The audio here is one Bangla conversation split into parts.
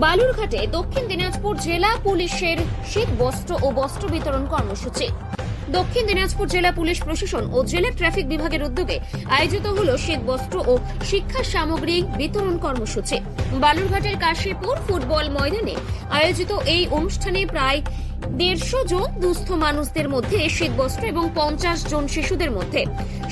বালুরঘাটে দক্ষিণ দিনাজপুর জেলা পুলিশের শীত বস্ত্র ও বস্ত্র বিতরণ কর্মসূচি। দক্ষিণ দিনাজপুর জেলা পুলিশ প্রশাসন ও জেলা ট্রাফিক বিভাগের উদ্যোগে আয়োজিত হল শীত বস্ত্র ও শিক্ষা সামগ্রী বিতরণ কর্মসূচি। বালুরঘাটের কাশীপুর ফুটবল ময়দানে আয়োজিত এই অনুষ্ঠানে প্রায় দেড়শো জন দুস্থ মানুষদের মধ্যে শীতবস্ত্র এবং পঞ্চাশ জন শিশুদের মধ্যে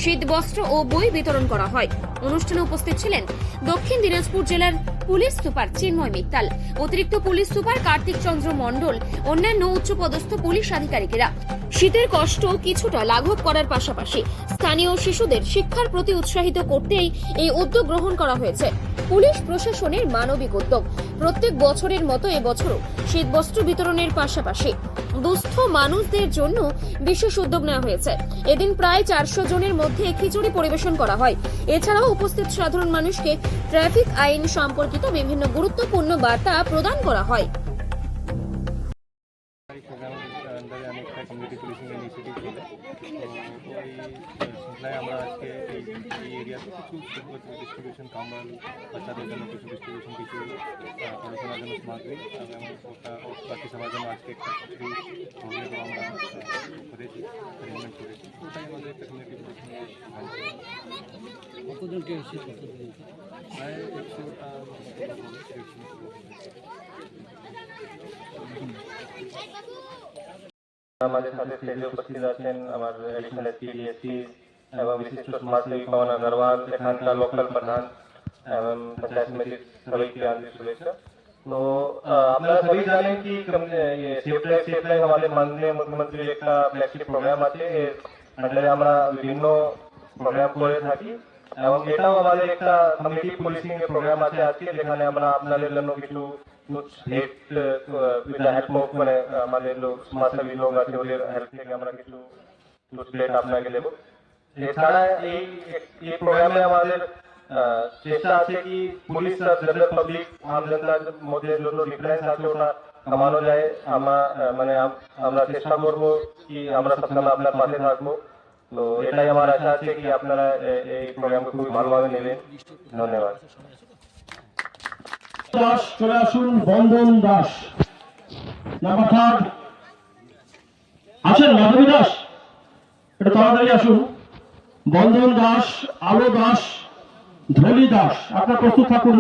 শীতবস্ত্র ও বই বিতরণ করা হয়। অনুষ্ঠানে উপস্থিত ছিলেন দক্ষিণ দিনাজপুর জেলার পুলিশ সুপার চিন্ময় মিত্তাল, অতিরিক্ত পুলিশ সুপার কার্তিক চন্দ্র মণ্ডল, অন্যান্য উচ্চপদস্থ পুলিশ আধিকারিকেরা। শীতের কষ্ট কিছুটা লাঘব করার পাশাপাশি স্থানীয় শিশুদের শিক্ষার প্রতি উৎসাহিত করতেই এই উদ্যোগ গ্রহণ করা হয়েছে। পুলিশ প্রশাসনের মানবিক উদ্যোগ। প্রত্যেক বছরের মতো এবছরও শীতবস্ত্র বিতরণের পাশাপাশি দুস্থ মানুষদের জন্য বিশেষ উদ্যোগ নেওয়া হয়েছে। এদিন প্রায় চারশো জনের মধ্যে খিচুড়ি পরিবেশন করা হয়। এছাড়াও উপস্থিত সাধারণ মানুষকে ট্রাফিক আইন সম্পর্কিত বিভিন্ন গুরুত্বপূর্ণ বার্তা প্রদান করা হয়। আমরা আজকে এই এরিয়াতে কিছু ডিস্ট্রিবিউশন বাচ্চাদের জন্য কিছু ডিস্ট্রিবিউশন কিছু পড়াশোনার জন্য সামগ্রী বাকি একটা কিছু প্রোগ্রাম আমরা করেছি ওটাই আমাদের কতজনকে এসে কতজনকে আমাদের সাথে স্টেজে উপস্থিত আছেন আমার এডিশনাল এসপি এবং বিশিষ্ট সমাজসেবী পবন আগরওয়াল এখানকার লোকাল প্রধান এবং পঞ্চায়েত সমিতির সবাইকে আন্তরিক শুভেচ্ছা तो আপনারা সবাই জানেন কি ये সেফ লাইफ সেফ লাইफ हमारे माननीय মুখ্যমন্ত্রী একটা ফ্ল্যাগশিপ প্রোগ্রাম আছে মানে আমরা বিভিন্ন প্রোগ্রাম করে থাকি এবং এটাও আমাদের একটা কমিটি পুলিশিং এর প্রোগ্রাম আছে আজকে যেখানে আমরা আপনাদের জন্য কিছু হেল্প উইথ হেল্প অফ মানে আমাদের লোক সমাজসেবী লোক আছে ওদের হেল্প থেকে আমরা কিছু প্লেট আপনাকে দেবো এছাড়া এই এই প্রোগ্রামে আমাদের আহ, চেষ্টা আছে কি পুলিশ আর জেনারেল পাবলিক আম জনতার মধ্যে যত ডিফারেন্স আছে ওটা কমানো যায় আমরা আহ, মানে আম- আমরা চেষ্টা করব কি আমরা সবসময় আপনার পাশে থাকব তো এটাই আমার আশা আছে কি আপনারা এই খুবই ভালোভাবে নেবেন। ধন্যবাদ। দাস, চলে আসুন, বন্দন দাস। নাম্বার মাধবী দাস? একটু তাড়াতাড়ি আসুন। বন্দন দাস, আলো দাস, ধনী দাস, আপনার প্রস্তুত থাকুন।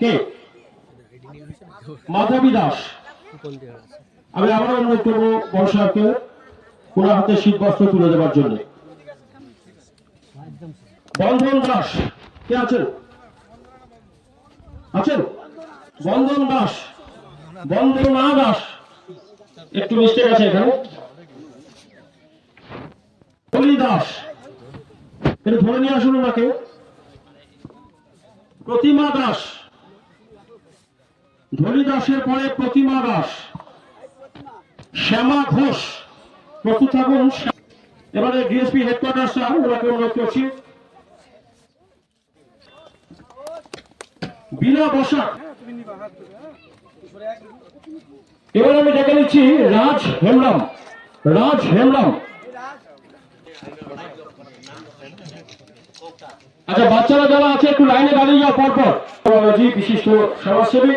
কে? মাধবী দাস। আমি আবার অনুরোধ করব বর্ষাকে ওনার হাতে শীত বস্ত্র তুলে দেওয়ার জন্য। বন্ধন দাস কে আছেন? আছেন? বন্ধন দাস বন্দনা দাস একটু মিস্টেক আছে এখানে। হরি দাস। একটু ধরে নিয়ে আসুন ওনাকে। প্রতিমা দাস। ধনী দাসের পরে প্রতিমা দাস। শ্যামা ঘোষ। প্রস্তুত থাকুন এবারে ডিএসপি হেডকোয়ার্টার স্যার ওনাকে অনুরোধ করছি। বিনা বসাক এবার আমি ডেকে নিচ্ছি রাজ হেমরাম। রাজ হেমরাম। আচ্ছা বাচ্চারা যারা আছে, একটু লাইনে দাঁড়িয়ে যাও পরপর। বিশিষ্ট সমাজসেবী।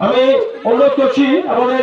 আমি অনুরোধ করছি, আমাদের